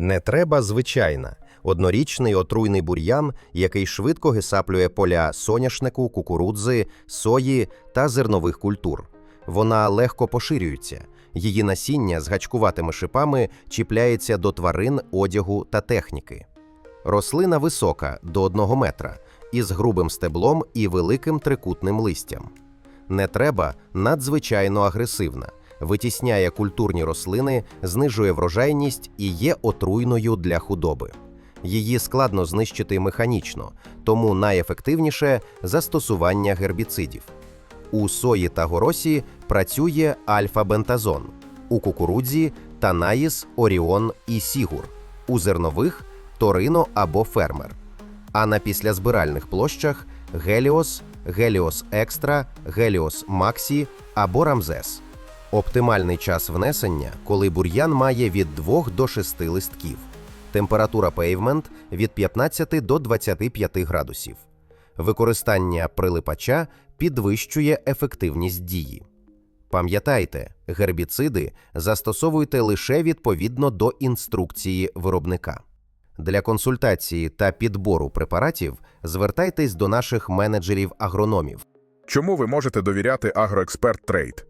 Не треба звичайна, однорічний отруйний бур'ян, який швидко гисаплює поля соняшнику, кукурудзи, сої та зернових культур. Вона легко поширюється. Її насіння з гачкуватими шипами чіпляється до тварин, одягу та техніки. Рослина висока до 1 метра із грубим стеблом і великим трикутним листям. Не треба надзвичайно агресивна, витісняє культурні рослини, знижує врожайність і є отруйною для худоби. Її складно знищити механічно, тому найефективніше застосування гербіцидів. У сої та горосі працює альфа-бентазон, у кукурудзі танаїс, оріон і сігур, у зернових торино або фермер. А на післязбиральних площах Геліос, Геліос Екстра, Геліос Максі або Рамзес. Оптимальний час внесення, коли бур'ян має від 2 до 6 листків. Температура пейвмент від 15 до 25 градусів. Використання прилипача підвищує ефективність дії. Пам'ятайте, гербіциди застосовуйте лише відповідно до інструкції виробника. Для консультації та підбору препаратів звертайтесь до наших менеджерів-агрономів. Чому ви можете довіряти Агроексперт Трейд?